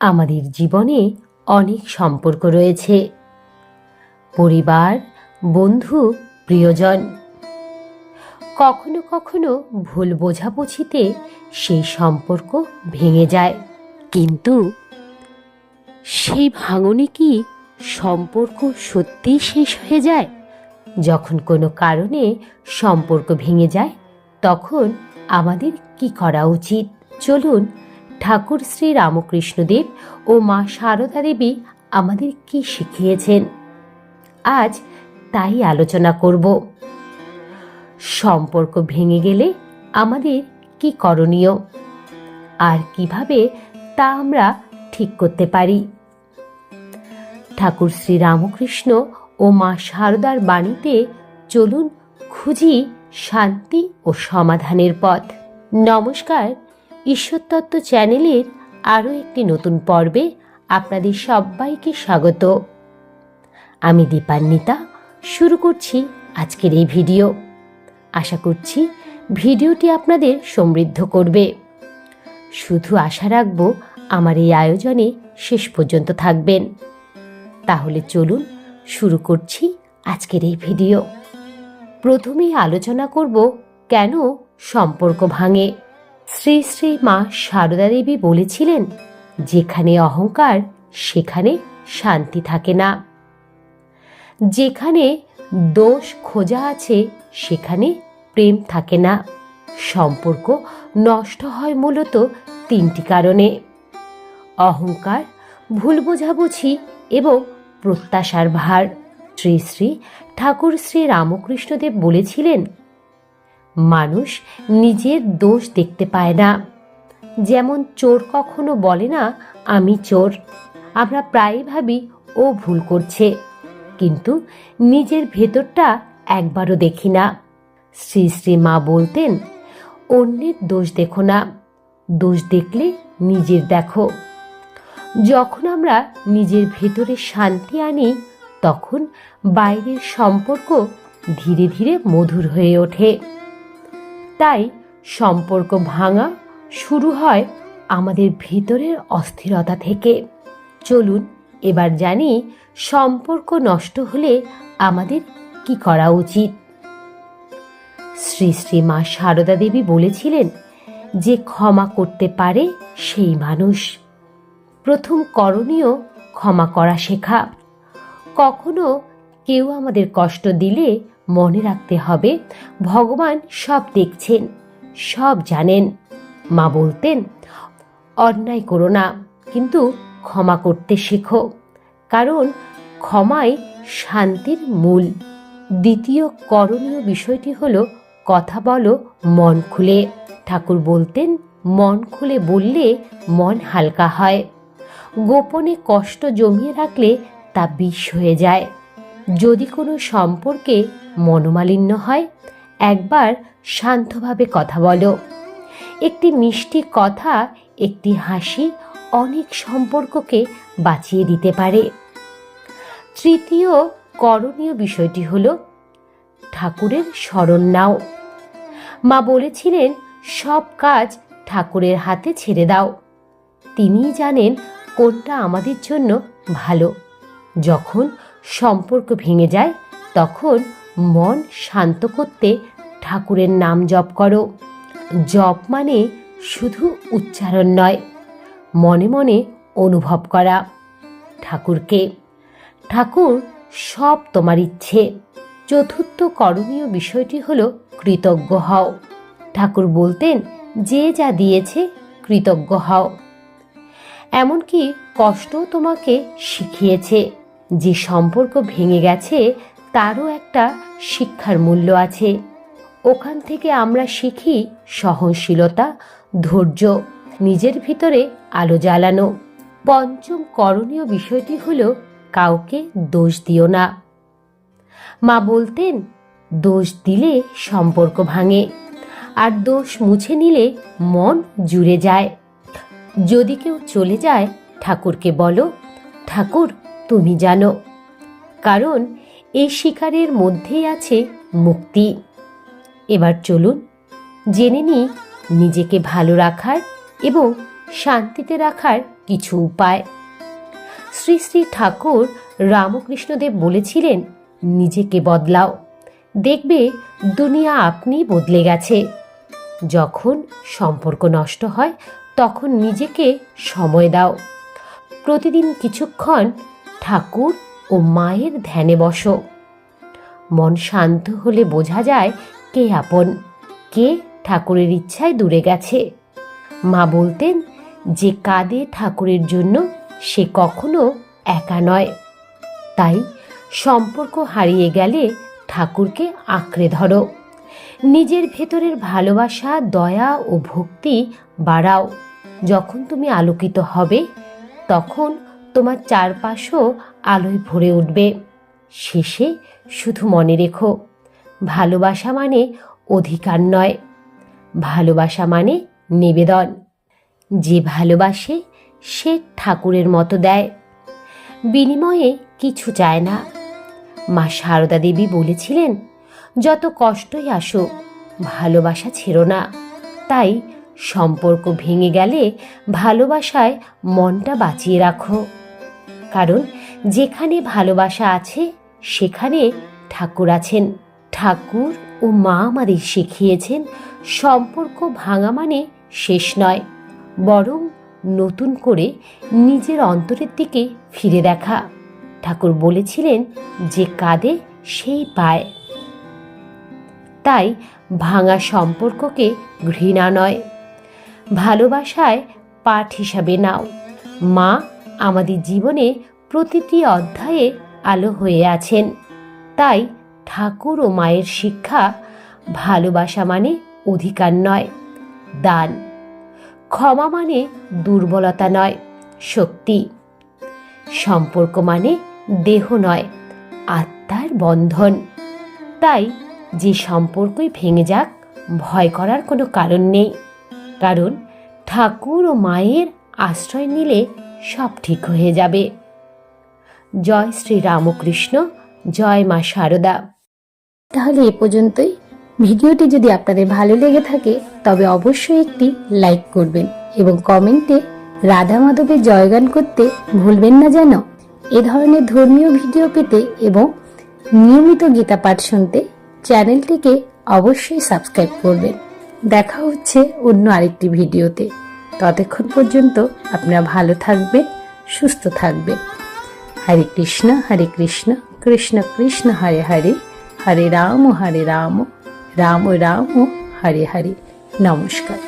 আমাদের জীবনে অনেক সম্পর্ক রয়েছে। পরিবার, বন্ধু, প্রিয়জন। কখনো কখনো ভুল বোঝাবুঝিতে সেই সম্পর্ক ভেঙে যায়। কিন্তু সেই ভাঙনে কি সম্পর্ক সত্যিই শেষ হয়ে যায়? যখন কোনো কারণে সম্পর্ক ভেঙে যায়, তখন আমাদের কি করা উচিত? চলুন ঠাকুর শ্রী রামকৃষ্ণদেব ও মা সারদা দেবী আমাদের কি শিখিয়েছেন? আজ তাই আলোচনা করব। সম্পর্ক ভেঙে গেলে আমাদের কি করণীয়? আর কীভাবে তা আমরা ঠিক করতে পারি? ঠাকুর শ্রী রামকৃষ্ণ ও মা সারদার বাণীতে চলুন খুঁজি শান্তি ও সমাধানের পথ। নমস্কার ঈশ্বরতত্ত্ব চ্যানেলের আরও একটি নতুন পর্বে আপনাদের সবাইকে স্বাগত। আমি দীপান্বিতা, শুরু করছি আজকের এই ভিডিও। আশা করছি ভিডিওটি আপনাদের সমৃদ্ধ করবে। শুধু আশা রাখব আমার এই আয়োজনে শেষ পর্যন্ত থাকবেন। তাহলে চলুন শুরু করছি আজকের এই ভিডিও। প্রথমেই আলোচনা করব, কেন সম্পর্ক ভাঙে? শ্রী শ্রী মা সারদা দেবী বলেছিলেন, যেখানে অহংকার, সেখানে শান্তি থাকে না। যেখানে দোষ খোঁজা আছে, সেখানে প্রেম থাকে না। সম্পর্ক নষ্ট হয় মূলত তিনটি কারণে। অহংকার, ভুল বোঝাবুঝি এবং প্রত্যাশার ভার। শ্রী শ্রী ঠাকুর শ্রী রামকৃষ্ণদেব বলেছিলেন মানুষ নিজের দোষ দেখতে পায় না। যেমন চোর কখনো বলে না, আমি চোর। আমরা প্রায় ভাবি, ও ভুল করছে। কিন্তু নিজের ভেতরটা একবারও দেখি না। শ্রী শ্রী মা বলতেন, অন্যের দোষ দেখো না, দোষ দেখলে নিজের দেখো। যখন আমরা নিজের ভেতরে শান্তি আনি, তখন বাইরের সম্পর্ক ধীরে ধীরে মধুর হয়ে ওঠে। তাই সম্পর্ক ভাঙা শুরু হয় আমাদের ভিতরের অস্থিরতা থেকে। চলুন এবার জানি সম্পর্ক নষ্ট হলে আমাদের কি করা উচিত? শ্রী শ্রী মা সারদা দেবী বলেছিলেন, যে ক্ষমা করতে পারে সেই মানুষ। প্রথম করণীয় ক্ষমা করা শেখা। কখনো কেউ আমাদের কষ্ট দিলে মনে রাখতে হবে, ভগবান সব দেখছেন, সব জানেন। মা বলতেন, অন্যায় করো না, কিন্তু ক্ষমা করতে শেখো, কারণ ক্ষমাই শান্তির মূল। দ্বিতীয় করণীয় বিষয়টি হলো, কথা বলো, মন খুলে। ঠাকুর বলতেন, মন খুলে বললে মন হালকা হয়। গোপনে কষ্ট জমিয়ে রাখলে তা বিষ হয়ে যায়। যদি কোনো সম্পর্কে মনোমালিন্য হয়, একবার শান্তভাবে কথা বলো। একটি মিষ্টি কথা, একটি হাসি অনেক সম্পর্ককে বাঁচিয়ে দিতে পারে। তৃতীয় করণীয় বিষয়টি হল, ঠাকুরের স্মরণ নাও। মা বলেছিলেন, সব কাজ ঠাকুরের হাতে ছেড়ে দাও। তিনিই জানেন কোনটা আমাদের জন্য ভালো। যখন সম্পর্ক ভেঙে যায়, তখন মন শান্ত করতে ঠাকুরের নাম জপ করো। জপ মানে শুধু উচ্চারণ নয়, মনে মনে অনুভব করা। ঠাকুরকে, ঠাকুর সব তোমার ইচ্ছে। চতুর্থ করণীয় বিষয়টি হলো কৃতজ্ঞ হও। ঠাকুর বলতেন, যে যা দিয়েছে কৃতজ্ঞ হও। এমনকি কষ্টও তোমাকে শিখিয়েছে। যে সম্পর্ক ভেঙে গেছে, তারও একটা শিক্ষার মূল্য আছে। ওখান থেকে আমরা শিখি সহনশীলতা, ধৈর্য, নিজের ভিতরে আলো জ্বালানো। পঞ্চম করণীয় বিষয়টি হলো, কাউকে দোষ দিও না। মা বলতেন, দোষ দিলে সম্পর্ক ভাঙে, আর দোষ মুছে নিলে মন জুড়ে যায়। যদি কেউ চলে যায়, ঠাকুরকে বলো, ঠাকুর তুমি জানো, কারণ এই শিকারের মধ্যেই আছে মুক্তি। এবার চলুন, জেনে নিই নিজেকে ভালো রাখার এবং শান্তিতে রাখার কিছু উপায়। শ্রী শ্রী ঠাকুর রামকৃষ্ণদেব বলেছিলেন, নিজেকে বদলাও, দেখবে দুনিয়া আপনি বদলে গেছে। যখন সম্পর্ক নষ্ট হয়, তখন নিজেকে সময় দাও। প্রতিদিন কিছুক্ষণ ঠাকুর ও মায়ের ধ্যানে বসো। মন শান্ত হলে বোঝা যায় কে আপন, কে ঠাকুরের ইচ্ছায় দূরে গেছে। মা বলতেন, যে কাঁদে ঠাকুরের জন্য সে কখনো একা নয়। তাই সম্পর্ক হারিয়ে গেলে ঠাকুরকে আঁকড়ে ধরো। নিজের ভেতরের ভালোবাসা, দয়া ও ভক্তি বাড়াও। যখন তুমি আলোকিত হবে, তখন তোমার চারপাশও আলোয় ভরে উঠবে। শেষে শুধু মনে রেখো, ভালোবাসা মানে অধিকার নয়, ভালোবাসা মানে নিবেদন। যে ভালোবাসে, সে ঠাকুরের মতো দেয়। বিনিময়ে কিছু চায় না। মা সারদা দেবী বলেছিলেন, যত কষ্টই আসুক ভালোবাসা ছেড়ো না। তাই সম্পর্ক ভেঙে গেলে ভালোবাসায় মনটা বাঁচিয়ে রাখো। কারণ যেখানে ভালোবাসা আছে, সেখানে ঠাকুর আছেন। ঠাকুর ও মা আমাদের শিখিয়েছেন, সম্পর্ক ভাঙা মানে শেষ নয়, বরং নতুন করে নিজের অন্তরের দিকে ফিরে দেখা। ঠাকুর বলেছিলেন যে কাঁদে সেই পায়। তাই ভাঙা সম্পর্ককে ঘৃণা নয়। ভালোবাসায় পাঠ হিসাবে নাও। মা আমাদের জীবনে প্রতিটি অধ্যায়ে আলো হয়ে আছেন। তাই ঠাকুর ও মায়ের শিক্ষা ভালোবাসা মানে অধিকার নয়, দান। ক্ষমা মানে দুর্বলতা নয়, শক্তি। সম্পর্ক মানে দেহ নয়, আত্মার বন্ধন। তাই যে সম্পর্কই ভেঙে যাক, ভয় করার কোনো কারণ নেই। কারণ ঠাকুর ও মায়ের আশ্রয় নিলে সব ঠিক হয়ে যাবে। জয় শ্রী রামকৃষ্ণ, জয় মা শারদা তাহলে এ পর্যন্তই। ভিডিওটি যদি আপনাদের ভালো লেগে থাকে, তবে অবশ্যই একটি লাইক করবেন এবং কমেন্টে রাধা মাধবের জয়গান করতে ভুলবেন না যেন। এ ধরনের ধর্মীয় ভিডিও পেতে এবং নিয়মিত গীতা পাঠ শুনতে চ্যানেলটিকে অবশ্যই সাবস্ক্রাইব করবেন। দেখা হচ্ছে অন্য আরেকটি ভিডিওতে। ততক্ষণ পর্যন্ত আপনারা ভালো থাকবে সুস্থ থাকবে হরে কৃষ্ণ হরে কৃষ্ণ কৃষ্ণ কৃষ্ণ, হরে হরে হরে রাম হরে রাম রাম রাম, হরে হরে। নমস্কার।